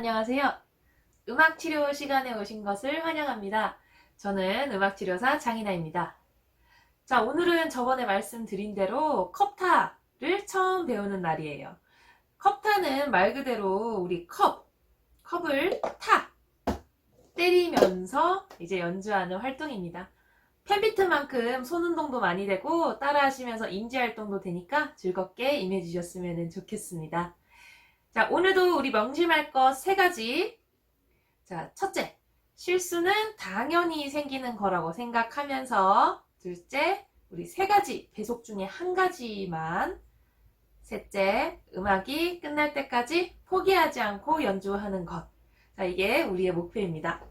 안녕하세요. 음악 치료 시간에 오신 것을 환영합니다. 저는 음악 치료사 장인아입니다. 자, 오늘은 저번에 말씀드린 대로 컵타를 처음 배우는 날이에요. 컵타는 말 그대로 우리 컵, 컵을 타 때리면서 이제 연주하는 활동입니다. 팬비트만큼 손 운동도 많이 되고 따라 하시면서 인지 활동도 되니까 즐겁게 임해 주셨으면 좋겠습니다. 자, 오늘도 우리 명심할 것 세 가지. 자, 첫째, 실수는 당연히 생기는 거라고 생각하면서, 둘째, 우리 세 가지 배속 중에 한 가지만, 셋째, 음악이 끝날 때까지 포기하지 않고 연주하는 것. 자, 이게 우리의 목표입니다.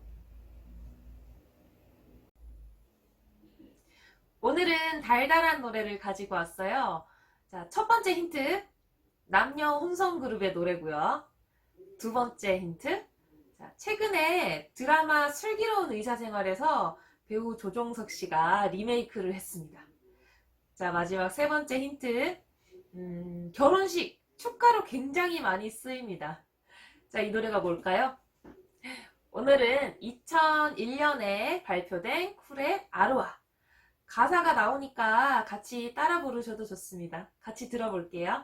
오늘은 달달한 노래를 가지고 왔어요. 자, 첫 번째 힌트. 남녀 혼성 그룹의 노래고요. 두 번째 힌트. 자, 최근에 드라마 슬기로운 의사생활에서 배우 조종석 씨가 리메이크를 했습니다. 자, 마지막 세 번째 힌트. 음, 결혼식, 축가로 굉장히 많이 쓰입니다. 자, 이 노래가 뭘까요? 오늘은 2001년에 발표된 쿨의 아로하. 가사가 나오니까 같이 따라 부르셔도 좋습니다. 같이 들어볼게요.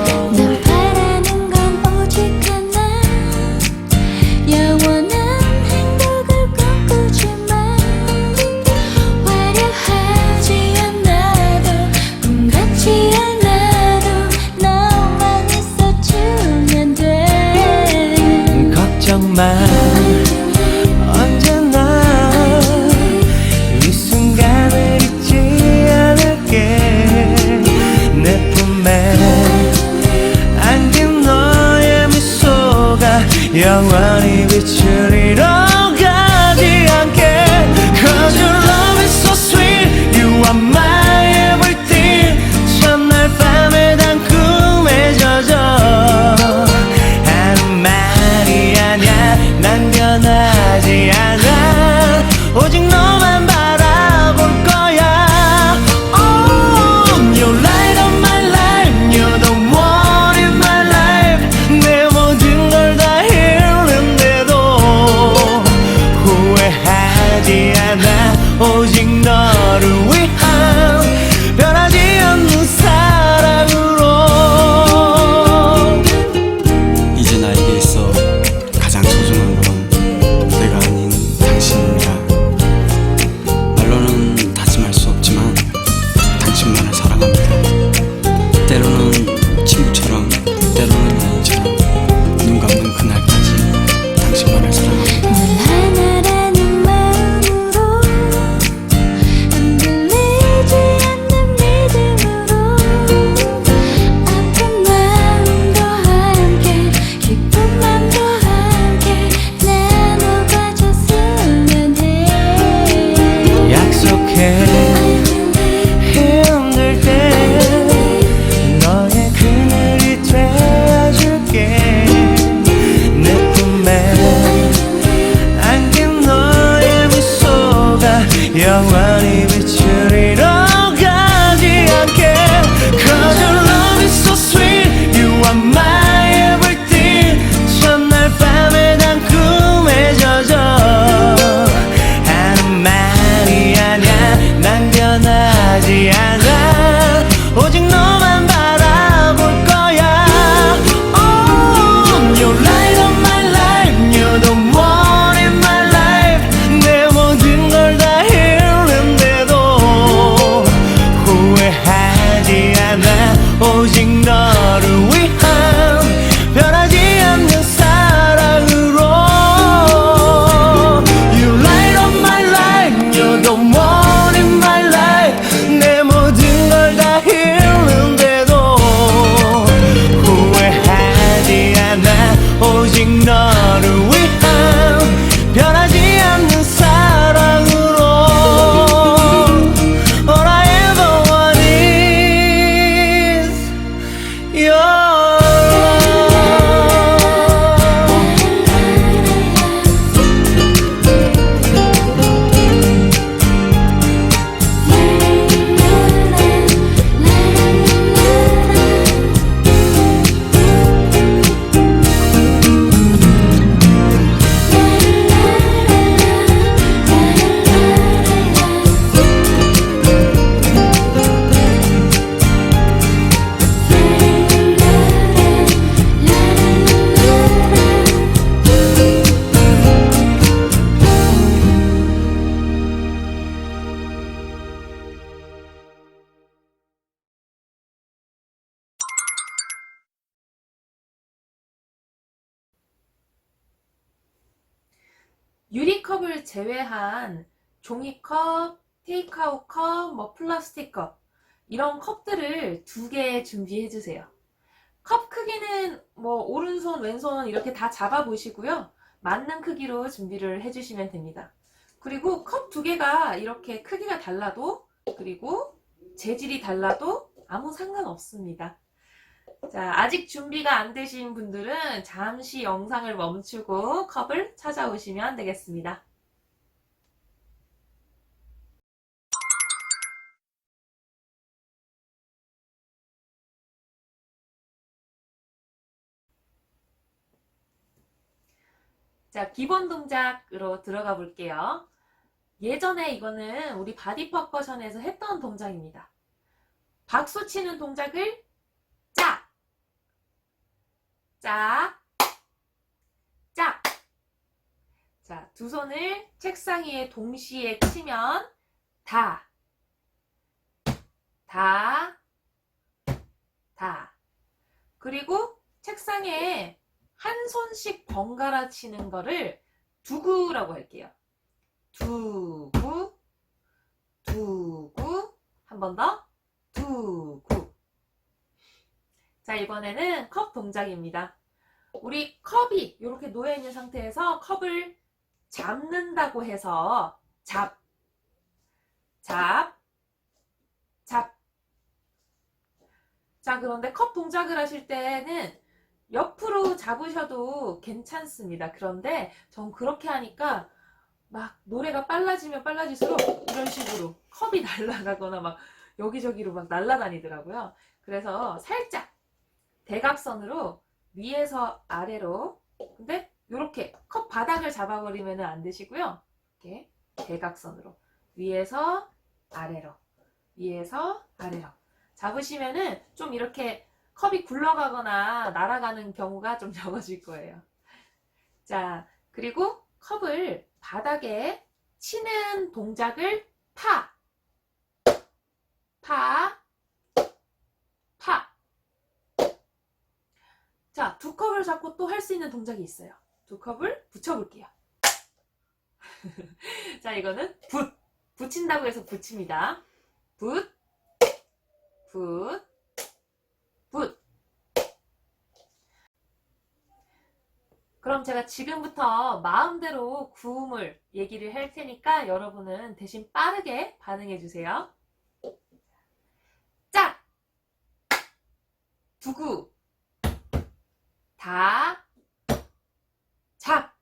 언제나 이 순간을 잊지 않을게. 내 품에 안긴 너의 미소가 영원히 유리컵을 제외한 종이컵, 테이크아웃 컵, 뭐 플라스틱 컵 이런 컵들을 두 개 준비해 주세요. 컵 크기는 뭐 오른손, 왼손 이렇게 다 잡아 보시고요. 맞는 크기로 준비를 해 주시면 됩니다. 그리고 컵 두 개가 이렇게 크기가 달라도 그리고 재질이 달라도 아무 상관없습니다. 자, 아직 준비가 안 되신 분들은 잠시 영상을 멈추고 컵을 찾아오시면 되겠습니다. 자, 기본 동작으로 들어가 볼게요. 예전에 이거는 우리 바디 퍼커션에서 했던 동작입니다. 박수 치는 동작을 짝, 짝, 짝. 자, 두 손을 책상 위에 동시에 치면 다, 다, 다. 그리고 책상에 한 손씩 번갈아 치는 거를 두구라고 할게요. 두구, 두구, 한 번 더, 두구. 자, 이번에는 컵 동작입니다. 우리 컵이 이렇게 놓여 있는 상태에서 컵을 잡는다고 해서 잡, 잡, 잡. 자, 그런데 컵 동작을 하실 때는 옆으로 잡으셔도 괜찮습니다. 그런데 전 그렇게 하니까 막 노래가 빨라지면 빨라질수록 이런 식으로 컵이 날아가거나 막 여기저기로 막 날아다니더라고요. 그래서 살짝 대각선으로 위에서 아래로 근데 이렇게 컵 바닥을 잡아버리면 안 되시고요. 이렇게 대각선으로 위에서 아래로 위에서 아래로 잡으시면은 좀 이렇게 컵이 굴러가거나 날아가는 경우가 좀 적어질 거예요. 자, 그리고 컵을 바닥에 치는 동작을 파, 파, 파. 자, 두 컵을 잡고 또 할 수 있는 동작이 있어요. 두 컵을 붙여볼게요. 자, 이거는 붓. 붙인다고 해서 붙입니다. 붓, 붓, 붓. 그럼 제가 지금부터 마음대로 구음을 얘기를 할 테니까 여러분은 대신 빠르게 반응해 주세요. 짝! 두구! 다! 잡!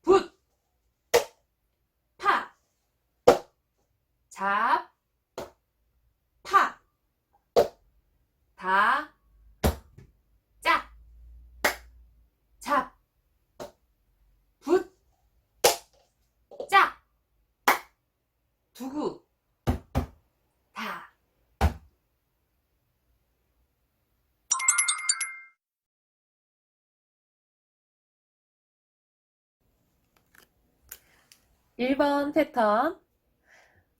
붓! 파! 잡! 파! 다! 짝! 잡, 붓, 짝, 두구, 1번 패턴.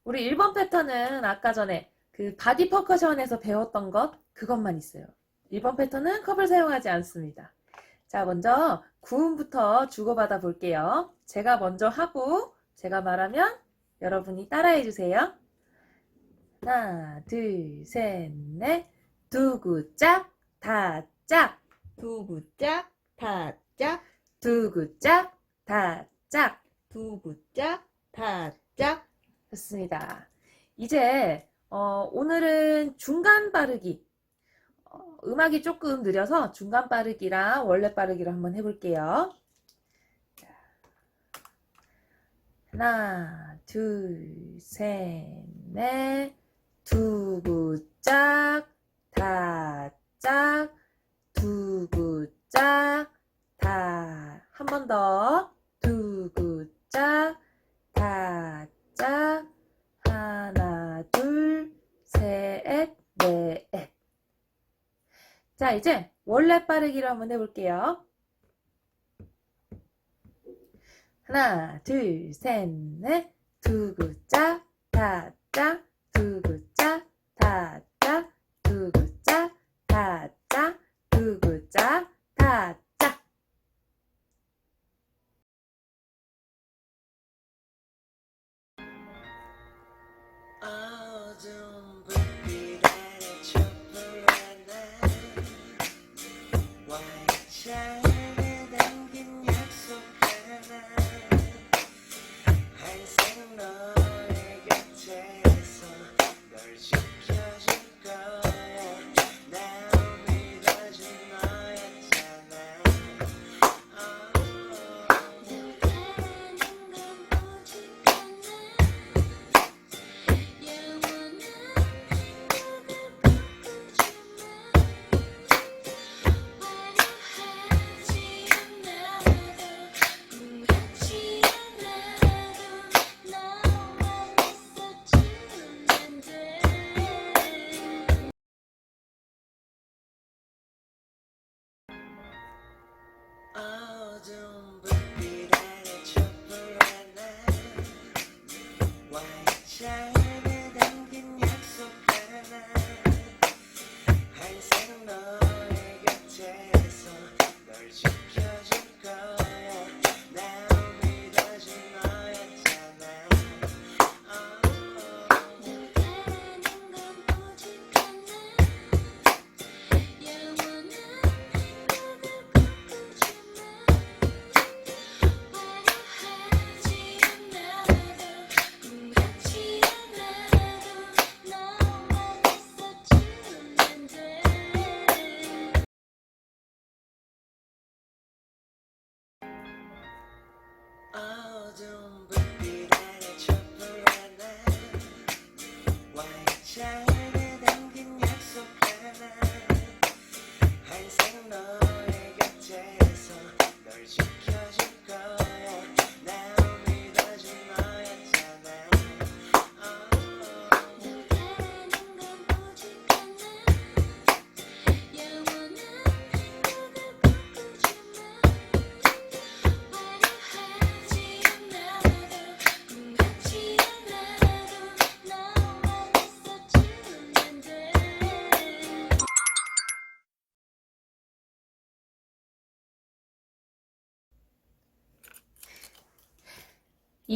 우리 1번 패턴은 아까 전에 그 바디 퍼커션에서 배웠던 것, 그것만 있어요. 1번 패턴은 컵을 사용하지 않습니다. 자, 먼저 구음부터 주고받아 볼게요. 제가 먼저 하고 제가 말하면 여러분이 따라해 주세요. 하나, 둘, 셋, 넷. 두구짝, 다짝. 두구짝, 다짝. 두구짝, 다짝. 두구짝, 다짝. 좋습니다. 이제 어, 오늘은 중간 빠르기. 어, 음악이 조금 느려서 중간 빠르기랑 원래 빠르기로 한번 해볼게요. 자, 하나, 둘, 셋, 넷. 두구짝, 다짝, 두구짝, 다. 한 번 더. 두구짝, 다짝. 하나, 둘, 셋, 넷. 자, 이제 원래 빠르기로 한번 해볼게요. 하나, 둘, 셋, 넷. 두구짝, 다짝, 두구짝, 다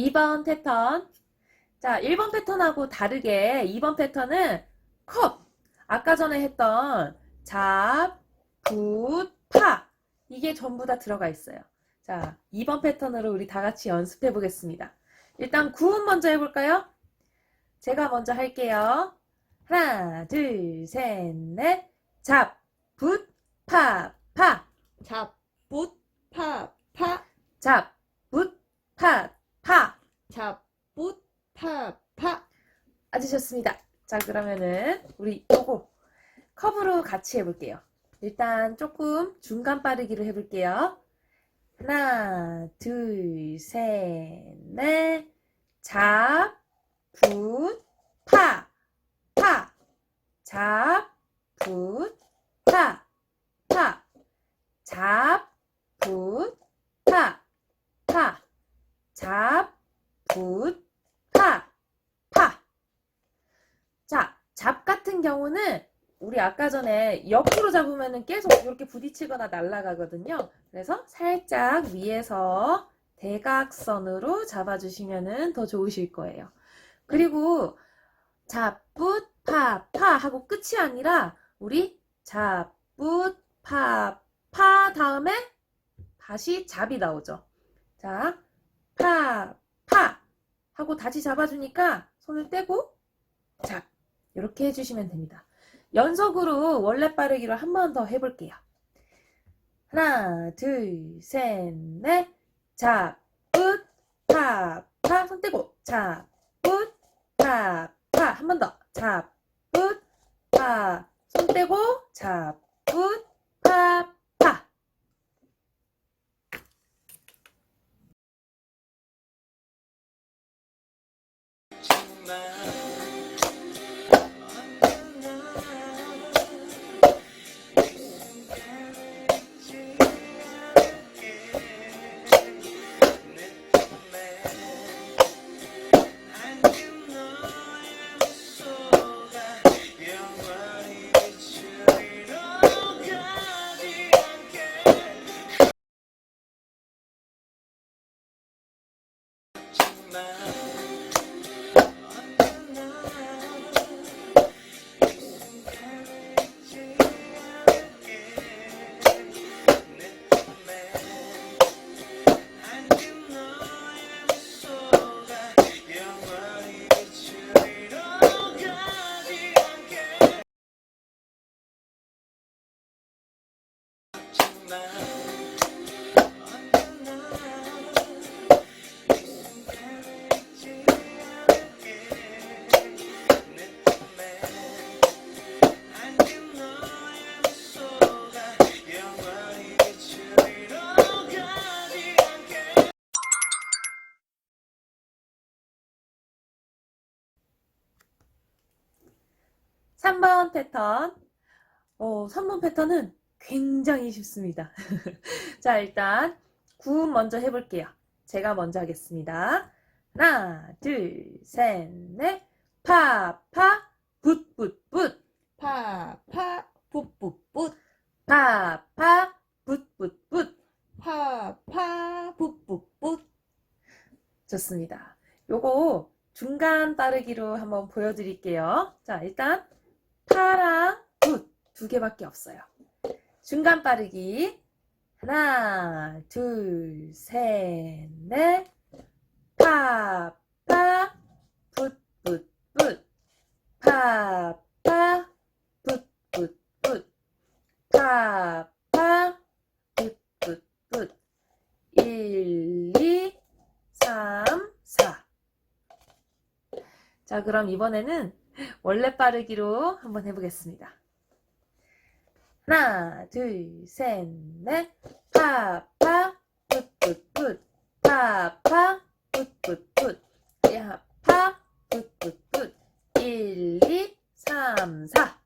2번 패턴. 자, 1번 패턴하고 다르게 2번 패턴은 컵. 아까 전에 했던 잡, 붓, 파. 이게 전부 다 들어가 있어요. 자, 2번 패턴으로 우리 다 같이 연습해 보겠습니다. 일단 구음 먼저 해볼까요? 제가 먼저 할게요. 하나, 둘, 셋, 넷. 잡, 붓, 파, 파. 잡, 붓, 파, 파. 잡, 붓, 파, 파. 잡, 붓, 파, 파. 아주 좋습니다. 자, 그러면은 우리 요거 컵으로 같이 해볼게요. 일단 조금 중간 빠르기로 해볼게요. 하나, 둘, 셋, 넷. 잡, 붓, 파, 파. 잡, 붓, 파, 파. 잡, 붓, 파, 파. 잡, 붓, 파, 파. 자, 잡 같은 경우는 우리 아까 전에 옆으로 잡으면은 계속 이렇게 부딪히거나 날아가거든요. 그래서 살짝 위에서 대각선으로 잡아주시면은 더 좋으실 거예요. 그리고 잡붓 파, 파 하고 끝이 아니라 우리 잡붓 파, 파 다음에 다시 잡이 나오죠. 자, 파, 파 하고 다시 잡아주니까 손을 떼고 잡. 이렇게 해주시면 됩니다. 연속으로 원래 빠르기로 한 번 더 해볼게요. 하나, 둘, 셋, 넷. 잡, 붓, 파, 파. 손 떼고. 잡, 붓, 파, 파. 한 번 더. 잡, 붓, 파. 손 떼고. 잡, 붓, 패턴. 어, 3번 패턴은 굉장히 쉽습니다. 자, 일단 구음 먼저 해볼게요. 제가 먼저 하겠습니다. 하나, 둘, 셋, 넷. 파, 파, 붓, 붓, 붓. 파, 파, 붓, 붓, 붓. 파, 파, 붓, 붓, 붓. 파, 파, 붓, 붓, 붓. 좋습니다. 요거 중간 따르기로 한번 보여드릴게요. 자, 일단 파랑 붓두 개밖에 없어요. 중간 빠르기 하나, 둘, 셋, 넷. 파, 파, 붓, 붓, 붓. 파, 파, 붓, 붓, 붓. 파, 파, 붓, 붓, 붓. 1, 2, 3, 4. 자, 그럼 이번에는 원래 빠르기로 한번 해보겠습니다. 하나, 둘, 셋, 넷. 파, 파, 풋, 풋, 풋. 파, 파, 풋, 풋, 풋. 야, 파, 풋, 풋, 풋. 1, 2, 3, 4.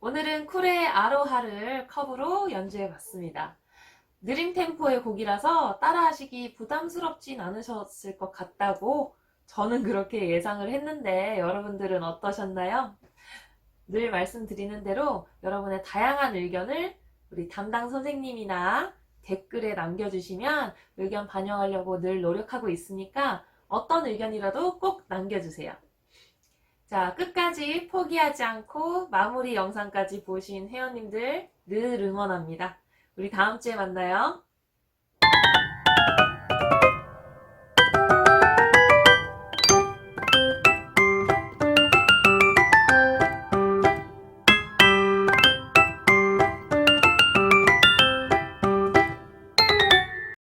오늘은 쿨의 아로하를 컵으로 연주해 봤습니다. 느린 템포의 곡이라서 따라하시기 부담스럽진 않으셨을 것 같다고 저는 그렇게 예상을 했는데 여러분들은 어떠셨나요? 늘 말씀드리는 대로 여러분의 다양한 의견을 우리 담당 선생님이나 댓글에 남겨주시면 의견 반영하려고 늘 노력하고 있으니까 어떤 의견이라도 꼭 남겨주세요. 자, 끝까지 포기하지 않고 마무리 영상까지 보신 회원님들 늘 응원합니다. 우리 다음 주에 만나요.